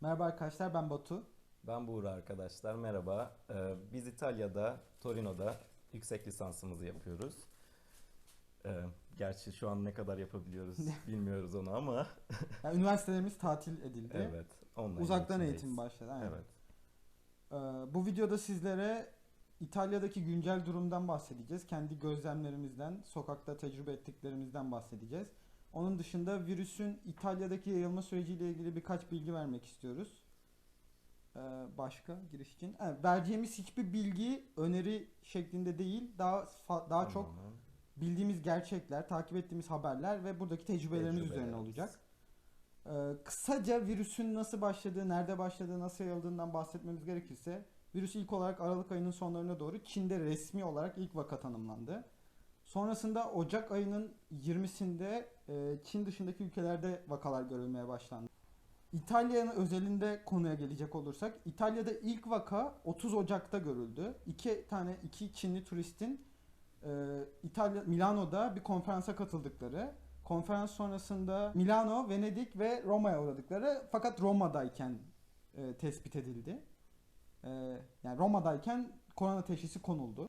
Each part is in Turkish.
Merhaba arkadaşlar ben Batu. Ben Buğra arkadaşlar, merhaba. Ee, biz İtalya'da, Torino'da yüksek lisansımızı yapıyoruz. Ee, gerçi şu an ne kadar yapabiliyoruz bilmiyoruz onu ama Yani üniversitelerimiz tatil edildi. evet. Online Uzaktan eğitimdeyiz. eğitim başladı. aynen. Evet. Ee, bu videoda sizlere İtalya'daki güncel durumdan bahsedeceğiz. Kendi gözlemlerimizden, sokakta tecrübe ettiklerimizden bahsedeceğiz. Onun dışında virüsün İtalya'daki yayılma süreciyle ilgili birkaç bilgi vermek istiyoruz. Ee, başka giriş için. Evet, vereceğimiz hiçbir bilgi öneri şeklinde değil, daha daha çok Tamamen. bildiğimiz gerçekler, takip ettiğimiz haberler ve buradaki tecrübelerimiz üzerine Tecrübelerimiz. olacak. Ee, kısaca virüsün nasıl başladığı, nerede başladığı, nasıl yayıldığından bahsetmemiz gerekirse virüs ilk olarak Aralık ayının sonlarına doğru Çin'de resmi olarak ilk vaka tanımlandı. Sonrasında Ocak ayının 20'sinde e, Çin dışındaki ülkelerde vakalar görülmeye başlandı. İtalya'nın özelinde konuya gelecek olursak İtalya'da ilk vaka 30 Ocak'ta görüldü. İki tane iki Çinli turistin e, İtalya Milano'da bir konferansa katıldıkları, konferans sonrasında Milano, Venedik ve Roma'ya uğradıkları fakat Roma'dayken e, tespit edildi. E, yani Roma'dayken korona teşhisi konuldu.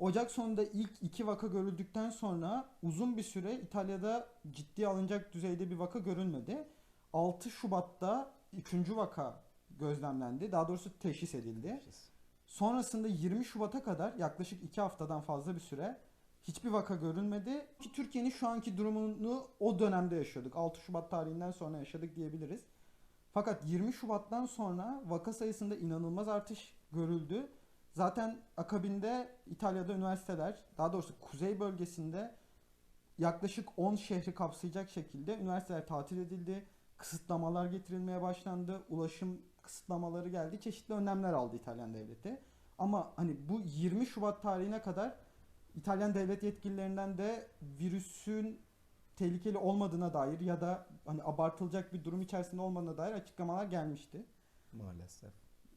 Ocak sonunda ilk iki vaka görüldükten sonra uzun bir süre İtalya'da ciddiye alınacak düzeyde bir vaka görülmedi. 6 Şubat'ta üçüncü vaka gözlemlendi. Daha doğrusu teşhis edildi. Sonrasında 20 Şubat'a kadar yaklaşık 2 haftadan fazla bir süre hiçbir vaka görülmedi. Ki Türkiye'nin şu anki durumunu o dönemde yaşıyorduk. 6 Şubat tarihinden sonra yaşadık diyebiliriz. Fakat 20 Şubat'tan sonra vaka sayısında inanılmaz artış görüldü. Zaten akabinde İtalya'da üniversiteler, daha doğrusu kuzey bölgesinde yaklaşık 10 şehri kapsayacak şekilde üniversiteler tatil edildi. Kısıtlamalar getirilmeye başlandı. Ulaşım kısıtlamaları geldi. Çeşitli önlemler aldı İtalyan devleti. Ama hani bu 20 Şubat tarihine kadar İtalyan devlet yetkililerinden de virüsün tehlikeli olmadığına dair ya da hani abartılacak bir durum içerisinde olmadığına dair açıklamalar gelmişti. Maalesef.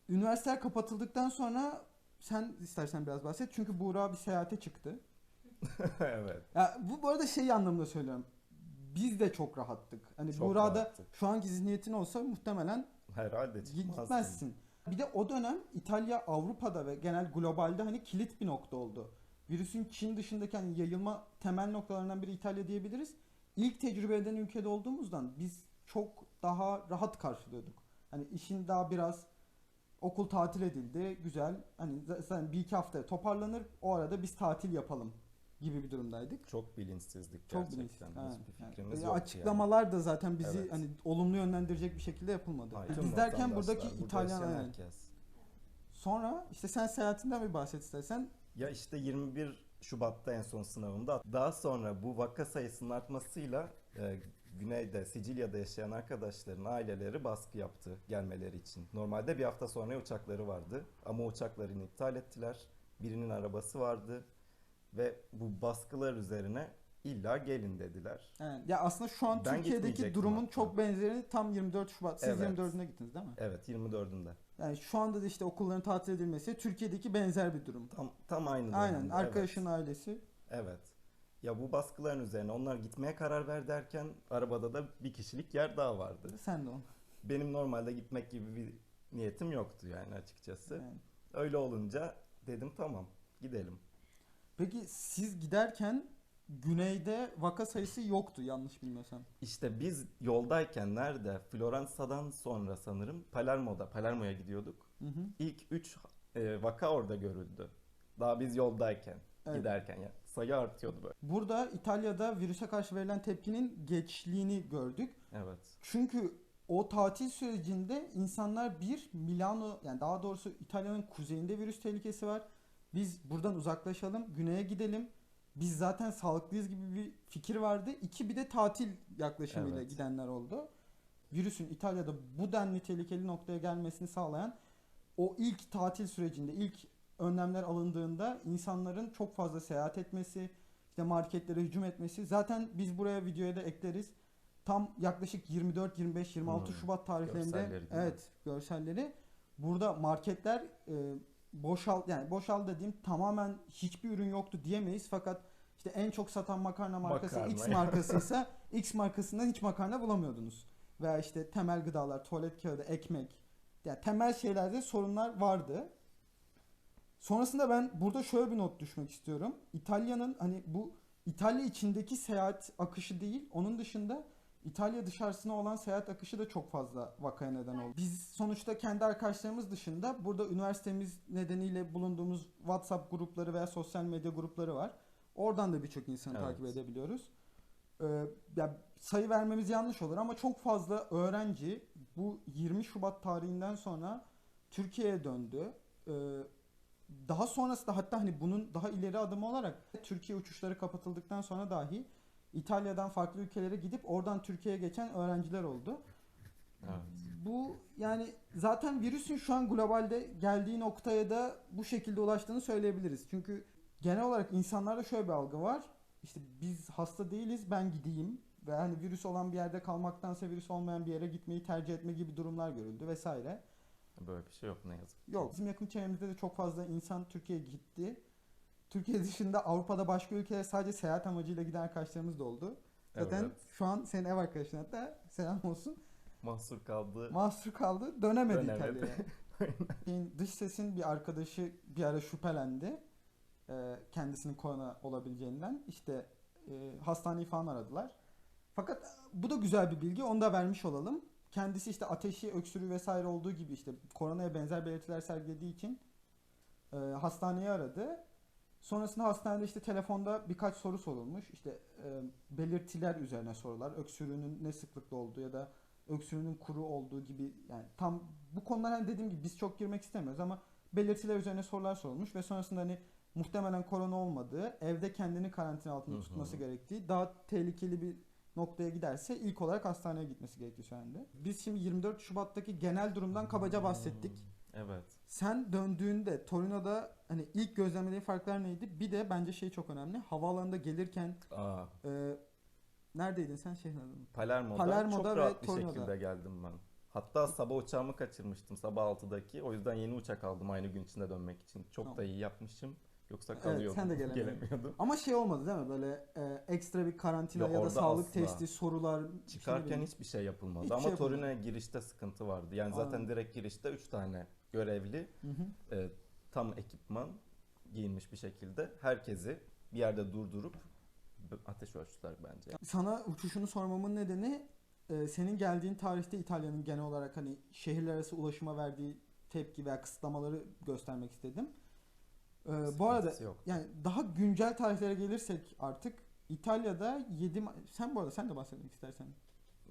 Üniversiteler kapatıldıktan sonra sen istersen biraz bahset. Çünkü Buğra bir seyahate çıktı. evet. Ya bu bu arada şey anlamında söylüyorum. Biz de çok rahattık. Hani Çok Buğra'da rahattık. şu anki zihniyetin olsa muhtemelen Herhalde gitmezsin. Bir de o dönem İtalya Avrupa'da ve genel globalde hani kilit bir nokta oldu. Virüsün Çin dışındaki hani yayılma temel noktalarından biri İtalya diyebiliriz. İlk tecrübe eden ülkede olduğumuzdan biz çok daha rahat karşılıyorduk. Hani işin daha biraz okul tatil edildi, güzel. Hani zaten bir iki hafta toparlanır, o arada biz tatil yapalım gibi bir durumdaydık. Çok bilinçsizlik Çok gerçekten. bilinçsiz. Hiçbir fikrimiz yani. yok Açıklamalar da zaten bizi Evet. hani olumlu yönlendirecek bir şekilde yapılmadı. yani. Biz derken buradaki burada İtalyan herkes. Sonra işte sen seyahatinden bir bahset istersen. Ya işte 21 Şubat'ta en son sınavımda. Daha sonra bu vaka sayısının artmasıyla e, güneyde, Sicilya'da yaşayan arkadaşların aileleri baskı yaptı gelmeleri için. Normalde bir hafta sonra uçakları vardı ama uçaklarını iptal ettiler. Birinin arabası vardı ve bu baskılar üzerine illa gelin dediler. Yani ya aslında şu an Ben Türkiye'deki durumun hatta. çok benzerini tam 24 Şubat. Siz Evet. 24'ünde gittiniz değil mi? Evet 24'ünde. Yani şu anda da işte okulların tatil edilmesi Türkiye'deki benzer bir durum. Tam tam aynı Aynen. dönemde, Arkadaşın ailesi. Evet. Evet. Ya bu baskıların üzerine onlar gitmeye karar ver derken arabada da bir kişilik yer daha vardı. Sen de onu. benim normalde gitmek gibi bir niyetim yoktu yani açıkçası. Yani. Öyle olunca dedim tamam gidelim. Peki siz giderken güneyde vaka sayısı yoktu yanlış bilmiyorsam. İşte biz yoldayken nerede? Floransa'dan sonra sanırım Palermo'da, Palermo'ya gidiyorduk. Hı hı. İlk 3 vaka orada görüldü. Daha biz yoldayken, Evet. giderken ya sayı artıyordu böyle. Burada İtalya'da virüse karşı verilen tepkinin geçliğini gördük. Evet. Çünkü o tatil sürecinde insanlar bir Milano yani daha doğrusu İtalya'nın kuzeyinde virüs tehlikesi var. Biz buradan uzaklaşalım, güneye gidelim. Biz zaten sağlıklıyız gibi bir fikir vardı. İki bir de tatil yaklaşımıyla Evet. gidenler oldu. Virüsün İtalya'da bu denli tehlikeli noktaya gelmesini sağlayan o ilk tatil sürecinde, ilk önlemler alındığında insanların çok fazla seyahat etmesi, işte marketlere hücum etmesi. Zaten biz buraya videoya da ekleriz. Tam yaklaşık 24, 25, 26 Hmm. Şubat tarihlerinde Görselleri evet görselleri burada marketler e, boşal yani boşal dediğim tamamen hiçbir ürün yoktu diyemeyiz fakat işte en çok satan makarna markası Makarna. X markasıysa X markasından hiç makarna bulamıyordunuz. veya işte temel gıdalar, tuvalet kağıdı, ekmek yani temel şeylerde sorunlar vardı. Sonrasında ben burada şöyle bir not düşmek istiyorum. İtalya'nın hani bu İtalya içindeki seyahat akışı değil, onun dışında İtalya dışarısına olan seyahat akışı da çok fazla vakaya neden oldu. Biz sonuçta kendi arkadaşlarımız dışında burada üniversitemiz nedeniyle bulunduğumuz WhatsApp grupları veya sosyal medya grupları var. Oradan da birçok insanı Evet. takip edebiliyoruz. Ee, ya sayı vermemiz yanlış olur ama çok fazla öğrenci bu 20 Şubat tarihinden sonra Türkiye'ye döndü. Ee, daha sonrasında hatta hani bunun daha ileri adımı olarak Türkiye uçuşları kapatıldıktan sonra dahi İtalya'dan farklı ülkelere gidip oradan Türkiye'ye geçen öğrenciler oldu. Evet. Bu yani zaten virüsün şu an globalde geldiği noktaya da bu şekilde ulaştığını söyleyebiliriz. Çünkü genel olarak insanlarda şöyle bir algı var. İşte biz hasta değiliz ben gideyim ve hani virüs olan bir yerde kalmaktansa virüs olmayan bir yere gitmeyi tercih etme gibi durumlar görüldü vesaire. Böyle bir şey yok ne yazık. Yok bizim yakın çevremizde de çok fazla insan Türkiye'ye gitti. Türkiye dışında Avrupa'da başka ülkelere sadece seyahat amacıyla giden arkadaşlarımız da oldu. Zaten Evet. şu an senin ev arkadaşın hatta selam olsun. Mahsur kaldı. Mahsur kaldı dönemedi Dönemedi. İtalya'ya. Şeyin, dış sesin bir arkadaşı bir ara şüphelendi. Ee, kendisinin korona olabileceğinden. İşte e, hastaneyi falan aradılar. Fakat bu da güzel bir bilgi. Onu da vermiş olalım. Kendisi işte ateşi, öksürüğü vesaire olduğu gibi işte koronaya benzer belirtiler sergilediği için e, hastaneyi aradı. Sonrasında hastanede işte telefonda birkaç soru sorulmuş. İşte e, belirtiler üzerine sorular. Öksürüğünün ne sıklıkla olduğu ya da öksürüğünün kuru olduğu gibi yani tam bu konular hani dediğim gibi biz çok girmek istemiyoruz ama belirtiler üzerine sorular sorulmuş ve sonrasında hani muhtemelen korona olmadığı, evde kendini karantina altında tutması gerektiği, daha tehlikeli bir noktaya giderse ilk olarak hastaneye gitmesi gerektiği söylendi. Biz şimdi 24 Şubat'taki genel durumdan kabaca bahsettik. Evet. Sen döndüğünde Torino'da hani ilk gözlemlediğin farklar neydi? Bir de bence şey çok önemli. Havaalanında gelirken Aa, e, neredeydin sen şehrin adını? Palermo'da, Palermo'da çok ve rahat bir Torino'da. şekilde geldim ben. Hatta sabah uçağımı kaçırmıştım sabah 6'daki. O yüzden yeni uçak aldım aynı gün içinde dönmek için. Çok Tamam. da iyi yapmışım. Yoksa Evet, kalıyordum. sen de gelemiyordun. Gelemiyordum. Ama şey olmadı değil mi? Böyle e, ekstra bir karantina Ya ya, da sağlık asla. testi, sorular. şey Çıkarken bileyim. hiçbir şey yapılmadı. Hiçbir Ama şey. Torino'ya girişte sıkıntı vardı. Yani zaten Anladım. direkt girişte 3 tane görevli Hı hı. e, tam ekipman giyinmiş bir şekilde herkesi bir yerde durdurup ateş ölçtüler bence. Sana uçuşunu sormamın nedeni e, senin geldiğin tarihte İtalya'nın genel olarak hani şehirler arası ulaşıma verdiği tepki veya kısıtlamaları göstermek istedim. E, bu arada yok. yani daha güncel tarihlere gelirsek artık İtalya'da 7 Ma- sen bu arada sen de bahsetmek istersen.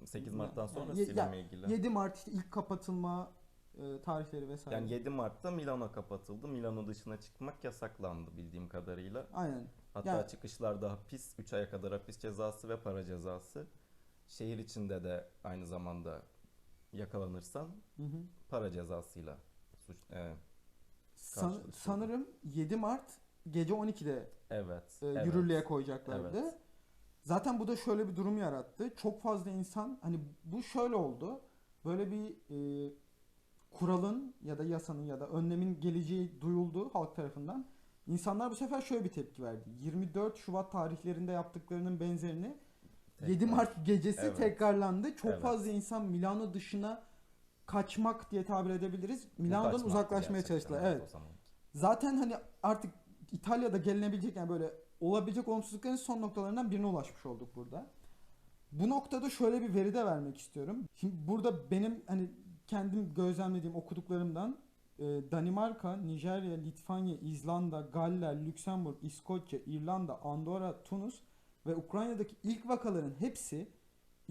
8 Mart'tan Yani sonra ye- Sivri'yle ilgili. 7 Mart işte ilk kapatılma e, tarihleri vesaire. Yani 7 Mart'ta Milano kapatıldı. Milano dışına çıkmak yasaklandı bildiğim kadarıyla. Aynen. Hatta Yani- çıkışlarda hapis, 3 aya kadar hapis cezası ve para cezası. Şehir içinde de aynı zamanda yakalanırsan Hı hı. para cezasıyla suç e, San- sanırım 7 Mart gece 12'de evet, e, evet. yürürlüğe koyacaklardı. Evet. Zaten bu da şöyle bir durum yarattı. Çok fazla insan hani bu şöyle oldu. Böyle bir e, kuralın ya da yasanın ya da önlemin geleceği duyuldu halk tarafından. İnsanlar bu sefer şöyle bir tepki verdi. 24 Şubat tarihlerinde yaptıklarının benzerini 7 Tekrar. Mart gecesi Evet. tekrarlandı. Çok Evet. fazla insan Milano dışına kaçmak diye tabir edebiliriz. Milano'dan uzaklaşmaya çalıştılar. evet. Zaten hani artık İtalya'da gelinebilecek yani böyle olabilecek olumsuzlukların son noktalarından birine ulaşmış olduk burada. Bu noktada şöyle bir veri de vermek istiyorum. Şimdi burada benim hani kendim gözlemlediğim okuduklarımdan e, Danimarka, Nijerya, Litvanya, İzlanda, Galler, Lüksemburg, İskoçya, İrlanda, Andorra, Tunus ve Ukrayna'daki ilk vakaların hepsi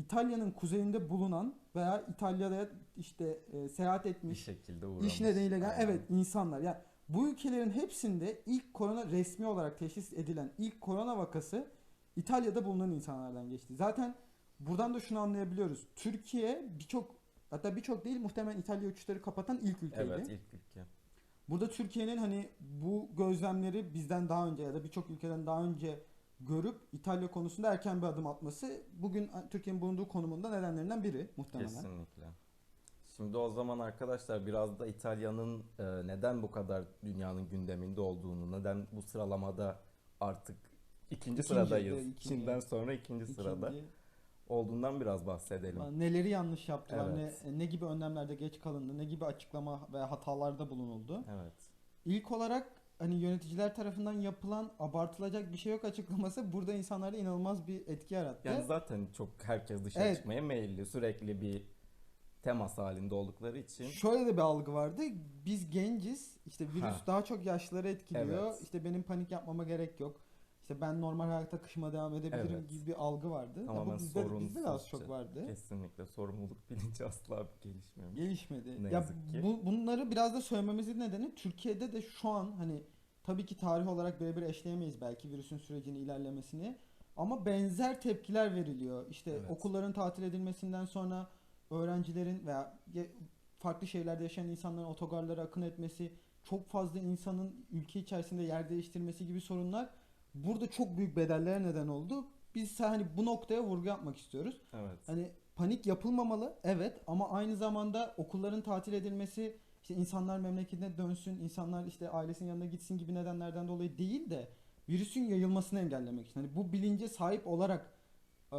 İtalya'nın kuzeyinde bulunan veya İtalya'da işte e, seyahat Bir etmiş şekilde uğramış. İş nedeniyle gelen evet insanlar. Yani bu ülkelerin hepsinde ilk korona resmi olarak teşhis edilen ilk korona vakası İtalya'da bulunan insanlardan geçti. Zaten buradan da şunu anlayabiliyoruz. Türkiye birçok hatta birçok değil muhtemelen İtalya uçuşları kapatan ilk ülkeydi. Evet ilk ülke. Burada Türkiye'nin hani bu gözlemleri bizden daha önce ya da birçok ülkeden daha önce görüp İtalya konusunda erken bir adım atması bugün Türkiye'nin bulunduğu konumunda nedenlerinden biri muhtemelen. Kesinlikle. Şimdi o zaman arkadaşlar biraz da İtalya'nın e, neden bu kadar dünyanın gündeminde olduğunu, neden bu sıralamada artık ikinci, İkinci, sıradayız. evet, ikinci. Çin'den sonra ikinci, sırada. İkinci- olduğundan biraz bahsedelim. Neleri yanlış yaptılar, Evet. ne, ne gibi önlemlerde geç kalındı, ne gibi açıklama ve hatalarda bulunuldu. Evet. İlk olarak hani yöneticiler tarafından yapılan abartılacak bir şey yok açıklaması burada insanlarda inanılmaz bir etki yarattı. Yani zaten çok herkes dışarı Evet. çıkmaya meyilli. Sürekli bir temas halinde oldukları için. Şöyle de bir algı vardı. Biz genciz. İşte virüs Ha. daha çok yaşlıları etkiliyor. Evet. İşte benim panik yapmama gerek yok. İşte ben normal hayatta kışıma devam edebilirim Evet. gibi bir algı vardı. Ya Tamamen bu bizde, bizde de az çok vardı. Kesinlikle sorumluluk bilinci asla gelişmiyor. Gelişmedi. Ne ya yazık ki. bu, bunları biraz da söylememizin nedeni Türkiye'de de şu an hani tabii ki tarih olarak birebir eşleyemeyiz belki virüsün sürecini ilerlemesini ama benzer tepkiler veriliyor. İşte Evet. okulların tatil edilmesinden sonra öğrencilerin veya farklı şehirlerde yaşayan insanların otogarlara akın etmesi, çok fazla insanın ülke içerisinde yer değiştirmesi gibi sorunlar burada çok büyük bedellere neden oldu. Biz hani bu noktaya vurgu yapmak istiyoruz. Evet. Hani panik yapılmamalı evet ama aynı zamanda okulların tatil edilmesi işte insanlar memleketine dönsün, insanlar işte ailesinin yanına gitsin gibi nedenlerden dolayı değil de virüsün yayılmasını engellemek için. Hani bu bilince sahip olarak e,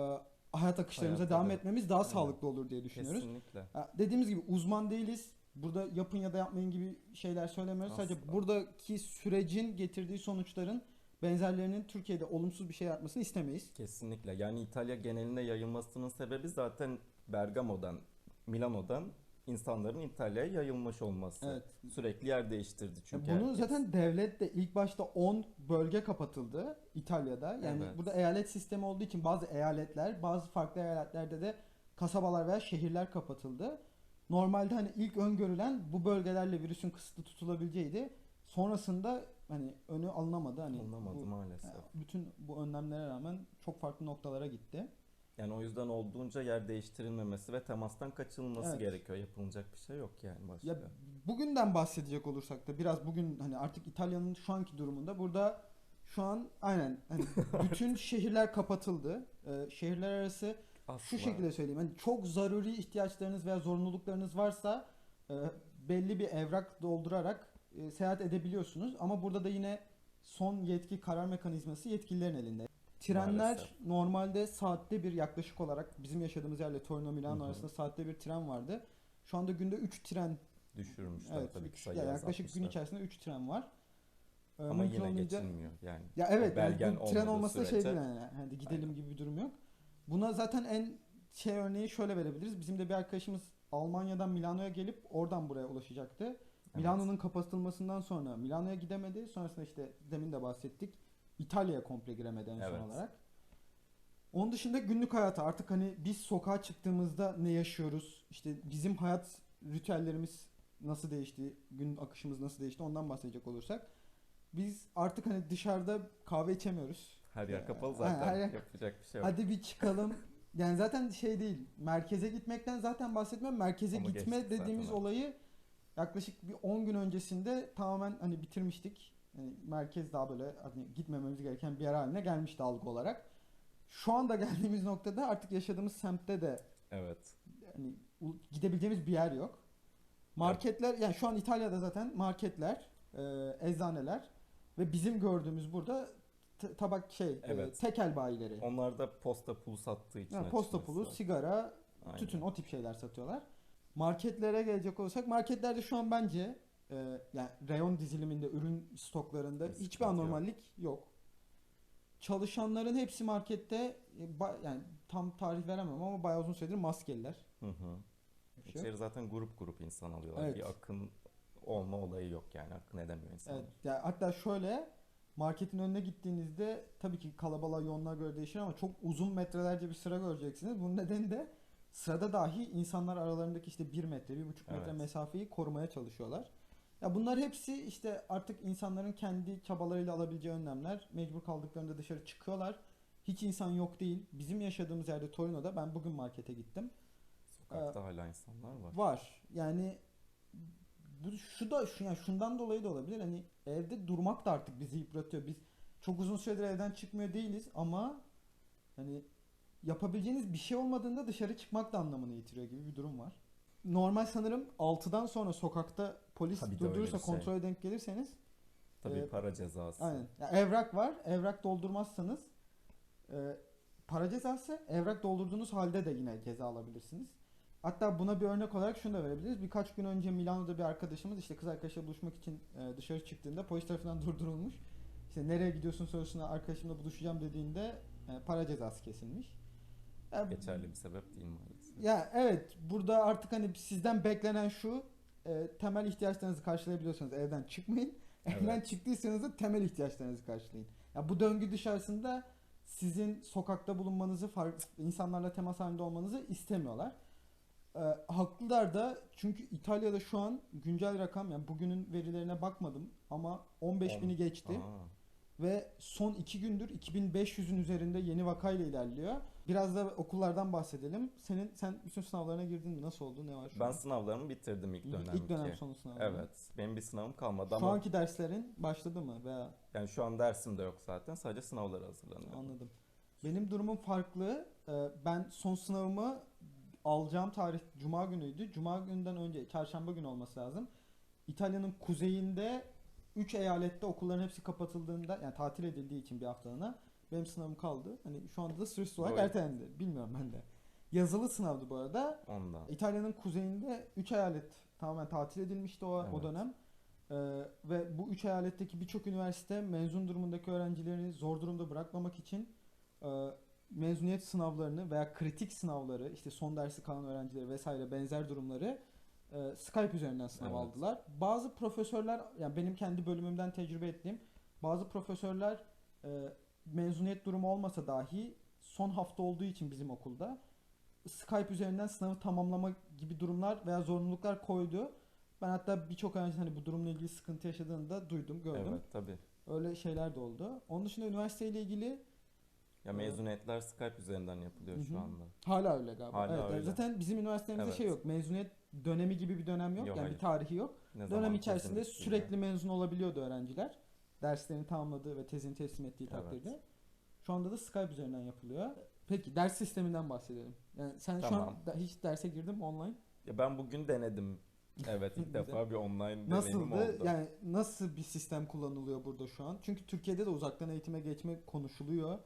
hayat akışlarımıza Hayatta devam da. etmemiz daha Aynen. sağlıklı olur diye düşünüyoruz. Kesinlikle. Dediğimiz gibi uzman değiliz. Burada yapın ya da yapmayın gibi şeyler söylemiyoruz. Sadece Asla. buradaki sürecin getirdiği sonuçların benzerlerinin Türkiye'de olumsuz bir şey yapmasını istemeyiz. Kesinlikle. Yani İtalya genelinde yayılmasının sebebi zaten Bergamo'dan, Milano'dan insanların İtalya'ya yayılmış olması. Evet. Sürekli yer değiştirdi çünkü. Bunu herkes. zaten devlet de ilk başta 10 bölge kapatıldı İtalya'da. Yani Evet. burada eyalet sistemi olduğu için bazı eyaletler, bazı farklı eyaletlerde de kasabalar veya şehirler kapatıldı. Normalde hani ilk öngörülen bu bölgelerle virüsün kısıtlı tutulabileceğiydi. Sonrasında hani önü alınamadı. Hani Alınamadı bu- maalesef. bütün bu önlemlere rağmen çok farklı noktalara gitti. Yani o yüzden olduğunca yer değiştirilmemesi ve temastan kaçınılması Evet. gerekiyor. Yapılacak bir şey yok yani başka. Ya bugünden bahsedecek olursak da biraz bugün hani artık İtalya'nın şu anki durumunda burada şu an aynen hani bütün şehirler kapatıldı. Ee, şehirler arası Asla. şu şekilde söyleyeyim. Hani çok zaruri ihtiyaçlarınız veya zorunluluklarınız varsa e, belli bir evrak doldurarak e, seyahat edebiliyorsunuz. Ama burada da yine son yetki karar mekanizması yetkililerin elinde. Trenler Maalesef. normalde saatte bir yaklaşık olarak bizim yaşadığımız yerle Torino Milano Hı hı. arasında saatte bir tren vardı. Şu anda günde 3 tren Düşürmüşler Evet, tabii ki sayıyı ya yaklaşık gün içerisinde 3 tren var. Ee, Ama yine olunca- geçilmiyor yani. Ya evet yani belgen bu tren olması da şey değil yani. Hadi gidelim gibi bir durum yok. Buna zaten en şey örneği şöyle verebiliriz. Bizim de bir arkadaşımız Almanya'dan Milano'ya gelip oradan buraya ulaşacaktı. Milano'nun kapatılmasından sonra Milano'ya gidemedi. Sonrasında işte demin de bahsettik. İtalya'ya komple giremedi en son Evet. olarak. Onun dışında günlük hayata artık hani biz sokağa çıktığımızda ne yaşıyoruz? İşte bizim hayat ritüellerimiz nasıl değişti? Gün akışımız nasıl değişti? Ondan bahsedecek olursak. Biz artık hani dışarıda kahve içemiyoruz. Her yer Ya, kapalı ha, zaten. her yer- Yapacak bir şey yok. Hadi bir çıkalım. Yani zaten şey değil. Merkeze gitmekten zaten bahsetmem. Merkeze Onu gitme geçtik zaten dediğimiz abi. olayı yaklaşık bir 10 gün öncesinde tamamen hani bitirmiştik. Yani merkez daha böyle hani gitmememiz gereken bir yer haline gelmişti algı olarak. Şu anda geldiğimiz noktada artık yaşadığımız semtte de Evet. hani gidebileceğimiz bir yer yok. Marketler yani şu an İtalya'da zaten marketler, e, eczaneler ve bizim gördüğümüz burada tabak şey e, Evet. tekel bayileri. Onlar da posta pulu sattığı için Yani posta pulu, sigara, Aynen. tütün o tip şeyler satıyorlar. Marketlere gelecek olursak marketlerde şu an bence e, yani reyon diziliminde ürün stoklarında Bir hiçbir sıkıntı yok. anormallik yok. Çalışanların hepsi markette e, ba- yani tam tarih veremem ama bayağı uzun süredir maskeliler. Hı hı. Bir şey. İçeri zaten grup grup insan alıyorlar. Evet. Bir akın olma olayı yok yani. Akın edemiyor insanlar. Evet, yani hatta şöyle marketin önüne gittiğinizde tabii ki kalabalığa yoğunluğa göre değişir ama çok uzun metrelerce bir sıra göreceksiniz. Bunun nedeni de sırada dahi insanlar aralarındaki işte 1 metre, 1,5 metre Evet. mesafeyi korumaya çalışıyorlar. Ya bunlar hepsi işte artık insanların kendi çabalarıyla alabileceği önlemler. Mecbur kaldıklarında dışarı çıkıyorlar. Hiç insan yok değil. Bizim yaşadığımız yerde Torino'da ben bugün markete gittim. Sokakta hala insanlar var. Var. Yani bu şu da şu yani şundan dolayı da olabilir. Hani evde durmak da artık bizi yıpratıyor. Biz çok uzun süredir evden çıkmıyor değiliz ama hani yapabileceğiniz bir şey olmadığında dışarı çıkmak da anlamını yitiriyor gibi bir durum var. Normal sanırım 6'dan sonra sokakta polis öyle durdurursa şey. kontrole denk gelirseniz Tabii Ee, para cezası. aynen. Ya evrak var. Evrak doldurmazsanız e, para cezası evrak doldurduğunuz halde de yine ceza alabilirsiniz. Hatta buna bir örnek olarak şunu da verebiliriz. Birkaç gün önce Milano'da bir arkadaşımız işte kız arkadaşıyla buluşmak için e, dışarı çıktığında polis tarafından durdurulmuş. İşte nereye gidiyorsun sorusuna arkadaşımla buluşacağım dediğinde e, para cezası kesilmiş. Geçerli bir sebep değil maalesef. ya evet burada artık hani sizden beklenen şu e, temel ihtiyaçlarınızı karşılayabiliyorsanız evden çıkmayın. Evden Evet. çıktıysanız da temel ihtiyaçlarınızı karşılayın. Ya bu döngü dışarısında sizin sokakta bulunmanızı, farklı insanlarla temas halinde olmanızı istemiyorlar. E, haklılar da çünkü İtalya'da şu an güncel rakam yani bugünün verilerine bakmadım ama 15 bini On- geçti. Aa, Ve son iki gündür 2500'ün üzerinde yeni vakayla ilerliyor. Biraz da okullardan bahsedelim. Senin sen bütün sınavlarına girdin mi? Nasıl oldu? Ne var şu ben an? sınavlarımı bitirdim ilk dönemki. İlk dönem sonu sınavları. Evet. Benim bir sınavım kalmadı Şu ama anki derslerin başladı mı? Veya yani şu an dersim de yok zaten. Sadece sınavlara hazırlanıyorum. anladım. Benim durumum farklı. Ee, Ben son sınavımı alacağım tarih Cuma günüydü. Cuma günden önce Çarşamba günü olması lazım. İtalya'nın kuzeyinde 3 eyalette okulların hepsi kapatıldığında yani tatil edildiği için bir haftalığına benim sınavım kaldı. Hani şu anda da süresiz olarak Doğru. ertelendi. Bilmiyorum ben de. Yazılı sınavdı bu arada. Ondan. İtalya'nın kuzeyinde 3 eyalet tamamen tatil edilmişti o, o Evet. dönem. Ee, ve bu 3 eyaletteki birçok üniversite mezun durumundaki öğrencilerini zor durumda bırakmamak için e, mezuniyet sınavlarını veya kritik sınavları işte son dersi kalan öğrencileri vesaire benzer durumları e, Skype üzerinden sınav Evet. aldılar. Bazı profesörler yani benim kendi bölümümden tecrübe ettiğim bazı profesörler e, mezuniyet durumu olmasa dahi son hafta olduğu için bizim okulda Skype üzerinden sınavı tamamlama gibi durumlar veya zorunluluklar koydu. Ben hatta birçok öğrenci hani bu durumla ilgili sıkıntı yaşadığını da duydum, gördüm. Evet tabii. Öyle şeyler de oldu. Onun dışında üniversiteyle ilgili Ya mezuniyetler Skype üzerinden yapılıyor Hı şu anda. hala öyle galiba. Hala evet, öyle. Zaten bizim üniversitemizde Evet. şey yok. Mezuniyet dönemi gibi bir dönem yok. Yok, yani hayır. bir tarihi yok. Ne Dönem içerisinde bittiğinde. sürekli mezun olabiliyordu öğrenciler. Derslerini tamamladığı ve tezini teslim ettiği Evet. takdirde. Şu anda da Skype üzerinden yapılıyor. Peki ders sisteminden bahsedelim. Yani sen şu Tamam. an da- hiç derse girdin mi online? Ya ben bugün denedim. Evet ilk defa bir online deneyimim Nasıldı? oldu. Yani nasıl bir sistem kullanılıyor burada şu an? Çünkü Türkiye'de de uzaktan eğitime geçme konuşuluyor.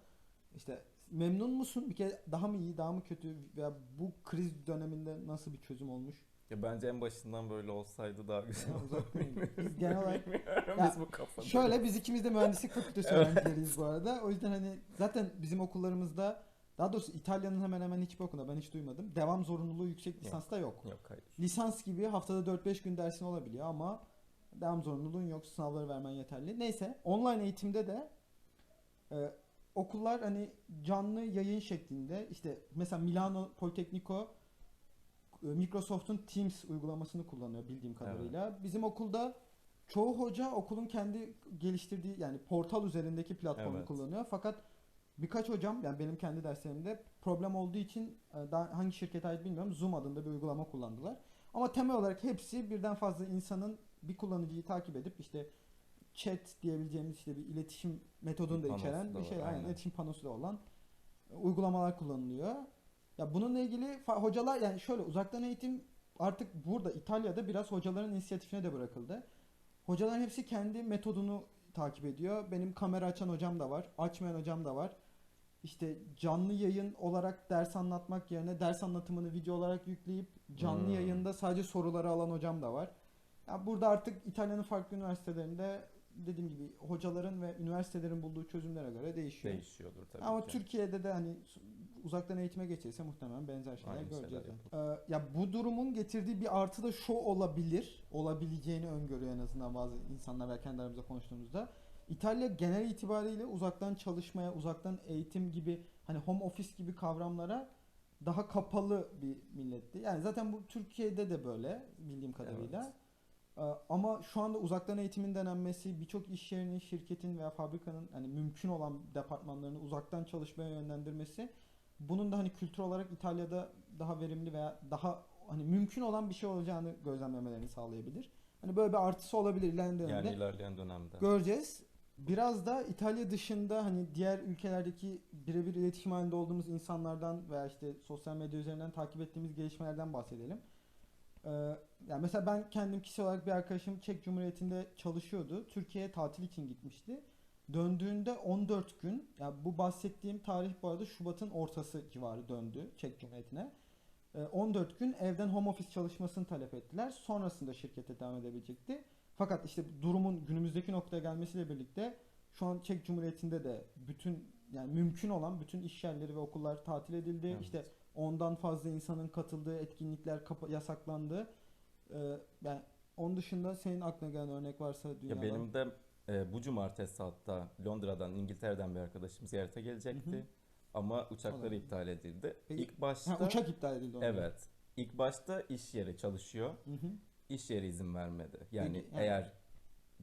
İşte memnun musun? Bir kere daha mı iyi, daha mı kötü veya bu kriz döneminde nasıl bir çözüm olmuş? Ya bence en başından böyle olsaydı daha güzel Ya olurdu. uzaktan eğitim. Biz genel olarak Ya, Biz bu kafada. Şöyle biz ikimiz de mühendislik fakültesi Evet. öğrencileriyiz bu arada. O yüzden hani zaten bizim okullarımızda daha doğrusu İtalya'nın hemen hemen hiçbir okulunda ben hiç duymadım. Devam zorunluluğu yüksek lisansta yok. Yok hayır. Lisans gibi haftada 4-5 gün dersin olabiliyor ama devam zorunluluğun yok. Sınavları vermen yeterli. Neyse online eğitimde de e, okullar hani canlı yayın şeklinde işte mesela Milano Politecnico e, Microsoft'un Teams uygulamasını kullanıyor bildiğim kadarıyla. Bizim okulda çoğu hoca okulun kendi geliştirdiği yani portal üzerindeki platformu Evet. kullanıyor. Fakat birkaç hocam yani benim kendi derslerimde problem olduğu için e, daha hangi şirkete ait bilmiyorum Zoom adında bir uygulama kullandılar. Ama temel olarak hepsi birden fazla insanın bir kullanıcıyı takip edip işte chat diyebileceğimiz işte bir iletişim metodunu da içeren da bir şey var, aynen iletişim panosu da olan uygulamalar kullanılıyor. Ya bununla ilgili hocalar yani şöyle uzaktan eğitim artık burada İtalya'da biraz hocaların inisiyatifine de bırakıldı. Hocaların hepsi kendi metodunu takip ediyor. Benim kamera açan hocam da var, açmayan hocam da var. İşte canlı yayın olarak ders anlatmak yerine ders anlatımını video olarak yükleyip canlı Hmm. yayında sadece soruları alan hocam da var. Ya burada artık İtalya'nın farklı üniversitelerinde dediğim gibi hocaların ve üniversitelerin bulduğu çözümlere göre değişiyor. Değişiyordur tabii Ama ki. Türkiye'de de hani uzaktan eğitime geçilse muhtemelen benzer şeyler Aynı göreceğiz. şeyler. Ee, ya bu durumun getirdiği bir artı da şu olabilir. Olabileceğini öngörüyor en azından bazı insanlar ve kendi aramızda konuştuğumuzda. İtalya genel itibariyle uzaktan çalışmaya, uzaktan eğitim gibi hani home office gibi kavramlara daha kapalı bir milletti. Yani zaten bu Türkiye'de de böyle bildiğim kadarıyla. Evet. Ee, Ama şu anda uzaktan eğitimin denenmesi birçok iş yerinin, şirketin veya fabrikanın hani mümkün olan departmanlarını uzaktan çalışmaya yönlendirmesi bunun da hani kültür olarak İtalya'da daha verimli veya daha hani mümkün olan bir şey olacağını gözlemlemelerini sağlayabilir. Hani böyle bir artısı olabilir ilerleyen dönemde. Yani ilerleyen dönemde. Göreceğiz. Biraz da İtalya dışında hani diğer ülkelerdeki birebir iletişim halinde olduğumuz insanlardan veya işte sosyal medya üzerinden takip ettiğimiz gelişmelerden bahsedelim. Ee, yani mesela ben kendim kişisel olarak bir arkadaşım Çek Cumhuriyeti'nde çalışıyordu. Türkiye'ye tatil için gitmişti. Döndüğünde 14 gün, ya bu bahsettiğim tarih bu arada Şubat'ın ortası civarı döndü Çek Cumhuriyeti'ne. Ee, 14 gün evden home office çalışmasını talep ettiler. Sonrasında şirkete devam edebilecekti. Fakat işte durumun günümüzdeki noktaya gelmesiyle birlikte şu an Çek Cumhuriyeti'nde de bütün yani mümkün olan bütün iş yerleri ve okullar tatil edildi. Evet. İşte ondan fazla insanın katıldığı etkinlikler yasaklandı. Ee, yani onun dışında senin aklına gelen örnek varsa Ya dünyadan. benim de e, bu cumartesi hatta Londra'dan, İngiltere'den bir arkadaşım ziyarete gelecekti. Hı hı. Ama uçakları Olabilir. iptal edildi. Peki- İlk başta Ha, uçak iptal edildi ondan. evet. İlk başta iş yeri çalışıyor. Hı hı. İş yeri izin vermedi. Yani Peki, eğer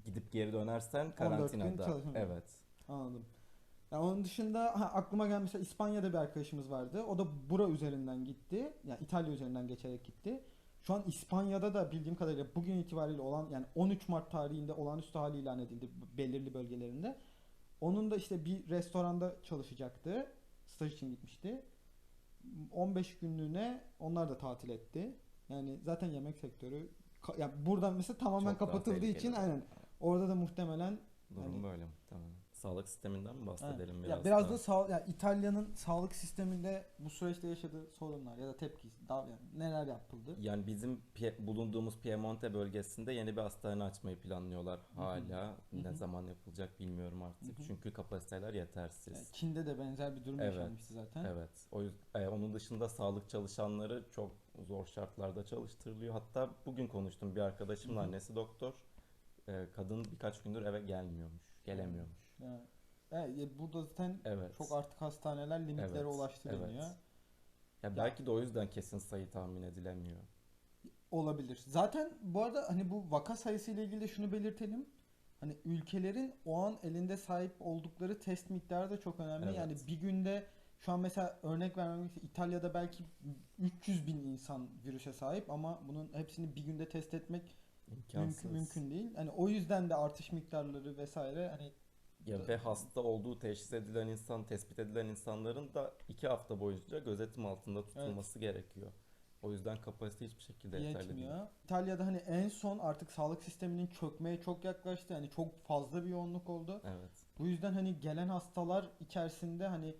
gidip geri dönersen 14 gün karantinada. Evet. Anladım. Yani onun dışında ha, aklıma gelen mesela İspanya'da bir arkadaşımız vardı. O da bura üzerinden gitti. Yani İtalya üzerinden geçerek gitti. Şu an İspanya'da da bildiğim kadarıyla bugün itibariyle olan yani 13 Mart tarihinde olağanüstü hali ilan edildi belirli bölgelerinde. Onun da işte bir restoranda çalışacaktı. Staj için gitmişti. 15 günlüğüne onlar da tatil etti. Yani zaten yemek sektörü yani buradan mesela tamamen Çok kapatıldığı için aynen orada da muhtemelen Durum Yani- böyle muhtemelen. Sağlık sisteminden mi bahsedelim Evet. biraz? ya biraz daha? da sağ, ya İtalya'nın sağlık sisteminde bu süreçte yaşadığı sorunlar ya da tepki daha yani neler yapıldı? Yani bizim bulunduğumuz Piemonte bölgesinde yeni bir hastane açmayı planlıyorlar hala. Hı Ne hı. zaman yapılacak bilmiyorum artık. Hı hı. Çünkü kapasiteler yetersiz. Yani Çin'de de benzer bir durum Evet. yaşanmıştı zaten. Evet. O yüzden e, onun dışında sağlık çalışanları çok zor şartlarda çalıştırılıyor. Hatta bugün konuştum bir arkadaşımla Hı hı. annesi doktor. E, kadın birkaç gündür eve gelmiyormuş. Gelemiyormuş. Evet, ya burada zaten Evet. çok artık hastaneler limitlere Evet, ulaştı evet. deniyor. Ya belki de o yüzden kesin sayı tahmin edilemiyor. Olabilir. Zaten bu arada hani bu vaka sayısı ile ilgili de şunu belirtelim. Hani ülkelerin o an elinde sahip oldukları test miktarı da çok önemli. Evet. Yani bir günde şu an mesela örnek vermem gerekirse İtalya'da belki 300 bin insan virüse sahip ama bunun hepsini bir günde test etmek İmkansız. mümkün, mümkün değil. Hani o yüzden de artış miktarları vesaire hani Ya ve hasta olduğu teşhis edilen insan, tespit edilen insanların da iki hafta boyunca gözetim altında tutulması gerekiyor. O yüzden kapasite hiçbir şekilde yeterli değil. yetmiyor. İtalya'da hani en son artık sağlık sisteminin çökmeye çok yaklaştı. Yani çok fazla bir yoğunluk oldu. Evet. Bu yüzden hani gelen hastalar içerisinde hani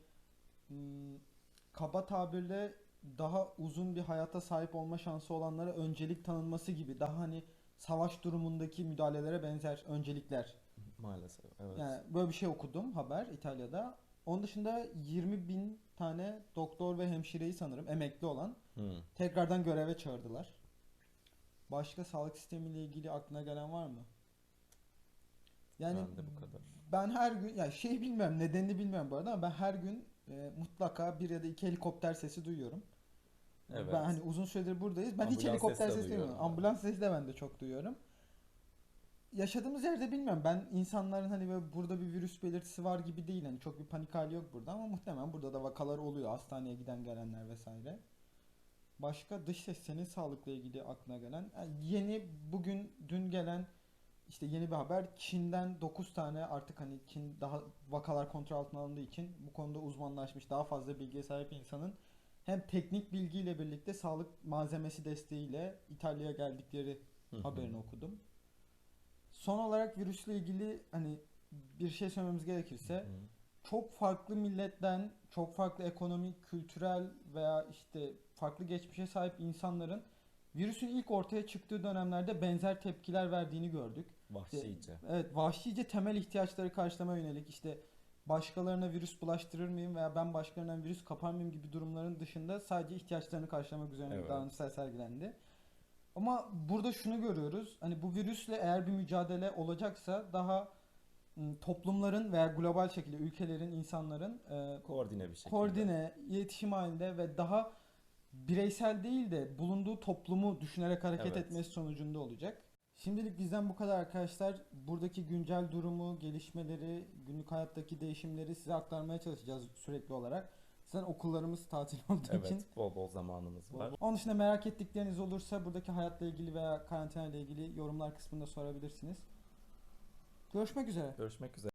kaba tabirle daha uzun bir hayata sahip olma şansı olanlara öncelik tanınması gibi daha hani savaş durumundaki müdahalelere benzer öncelikler. Maalesef. Evet. Yani böyle bir şey okudum haber İtalya'da. Onun dışında 20 bin tane doktor ve hemşireyi sanırım emekli olan Hı. tekrardan göreve çağırdılar. Başka sağlık sistemiyle ilgili aklına gelen var mı? Yani Ben de bu kadar. ben her gün ya şey bilmiyorum nedenini bilmiyorum bu arada ama ben her gün e, mutlaka bir ya da iki helikopter sesi duyuyorum. Evet. Ben hani uzun süredir buradayız. Ben hiç Ambulans helikopter sesi duymuyorum. Ambulans sesi de ben de çok duyuyorum. Yaşadığımız yerde bilmiyorum. Ben insanların hani böyle burada bir virüs belirtisi var gibi değil. Hani çok bir panik hali yok burada ama muhtemelen burada da vakalar oluyor. Hastaneye giden gelenler vesaire. Başka dış ses senin sağlıkla ilgili aklına gelen yani yeni bugün dün gelen işte yeni bir haber Çin'den 9 tane artık hani Çin daha vakalar kontrol altına alındığı için bu konuda uzmanlaşmış daha fazla bilgiye sahip insanın hem teknik bilgiyle birlikte sağlık malzemesi desteğiyle İtalya'ya geldikleri haberini okudum. Son olarak virüsle ilgili hani bir şey söylememiz gerekirse çok farklı milletten, çok farklı ekonomik, kültürel veya işte farklı geçmişe sahip insanların virüsün ilk ortaya çıktığı dönemlerde benzer tepkiler verdiğini gördük. Vahşice. Evet, vahşice temel ihtiyaçları karşılamaya yönelik işte başkalarına virüs bulaştırır mıyım veya ben başkalarından virüs kapar mıyım gibi durumların dışında sadece ihtiyaçlarını karşılamak üzerine bir Evet. davranışlar sergilendi. Ama burada şunu görüyoruz. Hani bu virüsle eğer bir mücadele olacaksa daha ım, toplumların veya global şekilde ülkelerin, insanların e, Koordine bir şekilde. koordine, iletişim halinde ve daha bireysel değil de bulunduğu toplumu düşünerek hareket Evet. etmesi sonucunda olacak. Şimdilik bizden bu kadar arkadaşlar. Buradaki güncel durumu, gelişmeleri, günlük hayattaki değişimleri size aktarmaya çalışacağız sürekli olarak. Zaten okullarımız tatil olduğu için. Evet. Bol bol zamanımız var. Onun dışında merak ettikleriniz olursa buradaki hayatla ilgili veya karantina ile ilgili yorumlar kısmında sorabilirsiniz. Görüşmek üzere. Görüşmek üzere.